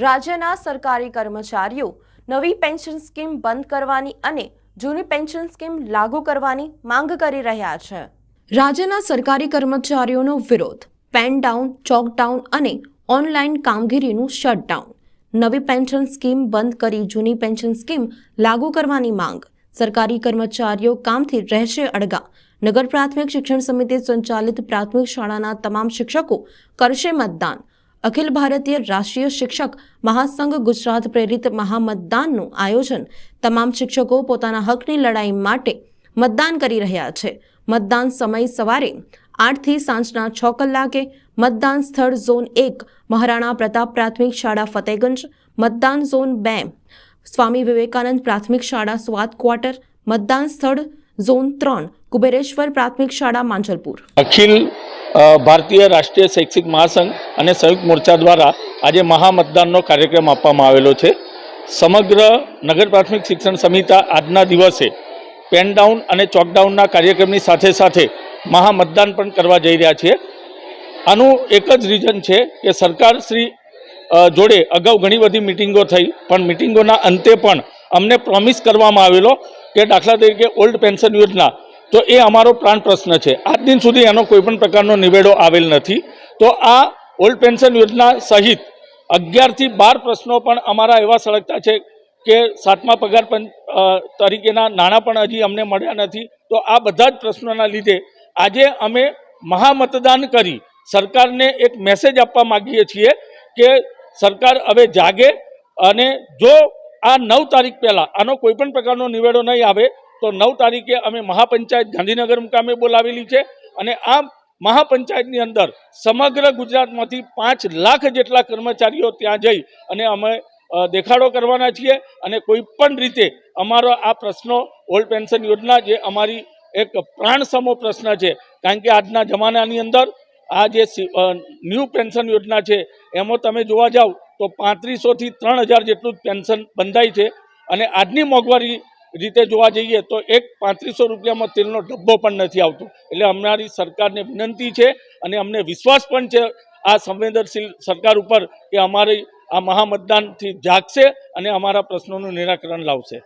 રાજ્યના સરકારી કર્મચારીઓ નવી પેન્શન સ્કીમ બંધ કરવાની અને જૂની પેન્શન સ્કીમ લાગુ કરવાની માંગ કરી રહ્યા છે. રાજ્યના સરકારી કર્મચારીઓનો વિરોધ, પેન ડાઉન ચોકડાઉન અને ઓનલાઈન કામગીરીનું શટડાઉન નવી પેન્શન સ્કીમ બંધ કરી જૂની પેન્શન સ્કીમ લાગુ કરવાની માંગ. સરકારી કર્મચારીઓ કામથી રહેશે અડગા. નગર પ્રાથમિક શિક્ષણ સમિતિ સંચાલિત પ્રાથમિક શાળાના તમામ શિક્ષકો કરશે મતદાન. અખિલ ભારતીય રાષ્ટ્રીય શિક્ષક મહાસંઘ ગુજરાત પ્રેરિત મહામતદાનનું આયોજન તમામ શિક્ષકો પોતાના હકની લડાઈ માટે મતદાન કરી રહ્યા છે. મતદાન સમય સવારે આઠથી સાંજના છ કલાકે મતદાન સ્થળ ઝોન એક, મહારાણા પ્રતાપ પ્રાથમિક શાળા ફતેગંજ, મતદાન ઝોન બે, સ્વામી વિવેકાનંદ પ્રાથમિક શાળા સ્વાત ક્વાર્ટર, મતદાન સ્થળ ઝોન ત્રણ, કુબેરેશ્વર પ્રાથમિક શાળા, માંજલપુર. અખિલ ભારતીય રાષ્ટ્રીય શૈક્ષિક મહાસંઘ અને સંયુક્ત મોરચા દ્વારા આજે મહામતદાનનો કાર્યક્રમ આપવામાં આવેલો છે. સમગ્ર નગર પ્રાથમિક શિક્ષણ સમિતા આજના દિવસે પેન ડાઉન અને ચોકડાઉનના કાર્યક્રમની સાથે સાથે મહામતદાન પણ કરવા જઈ રહ્યા છીએ. આનું એક જ રીઝન છે કે સરકારશ્રી જોડે અગાઉ ઘણી બધી મિટિંગો થઈ, પણ મિટિંગોના અંતે પણ અમને પ્રોમિસ કરવામાં આવેલો કે દાખલા તરીકે ઓલ્ડ પેન્શન યોજના, તો એ અમારો પ્રાણ પ્રશ્ન છે. આજ દિન સુધી એનો કોઈપણ પ્રકારનો નિવેડો આવેલ નથી. તો આ ઓલ્ડ પેન્શન યોજના સહિત અગિયારથી બાર પ્રશ્નો પણ અમારા એવા સળગતા છે કે સાતમા પગાર તરીકેના નાણાં પણ હજી અમને મળ્યા નથી. તો આ બધા જ પ્રશ્નોના લીધે આજે અમે મહામતદાન કરી સરકારને એક મેસેજ આપવા માગીએ છીએ કે સરકાર હવે જાગે અને જો આ નવ તારીખ પહેલાં, આનો કોઈ પણ પ્રકારનો નિવેડો નહીં આવે, તો નવ તારીખે અમે મહાપંચાયત ગાંધીનગર મુકામે બોલાવેલી છે અને આ મહાપંચાયતની અંદર સમગ્ર ગુજરાતમાંથી પાંચ લાખ જેટલા કર્મચારીઓ ત્યાં જઈ અને અમે દેખાડો કરવાના છીએ અને કોઈ પણ રીતે અમારો આ પ્રશ્નો, ઓલ્ડ પેન્શન યોજના જે અમારી એક પ્રાણસમો પ્રશ્ન છે, કારણ કે આજના જમાનાની અંદર આ જે ન્યૂ પેન્શન યોજના છે, એમાં તમે જોવા જાઓ તો પાંત્રીસોથી ત્રણ હજાર જેટલું જ પેન્શન બંધાય છે. અને આજની મોંઘવારી રીતે જોવા જઈએ તો એક પાંત્રીસો રૂપિયામાં તેલનો ડબ્બો પણ નથી આવતો. એટલે અમારી સરકારને વિનંતી છે અને અમને વિશ્વાસ પણ છે આ સંવેદનશીલ સરકાર ઉપર કે અમારી આ મહામતદાનથી જાગશે અને અમારા પ્રશ્નોનું નિરાકરણ લાવશે.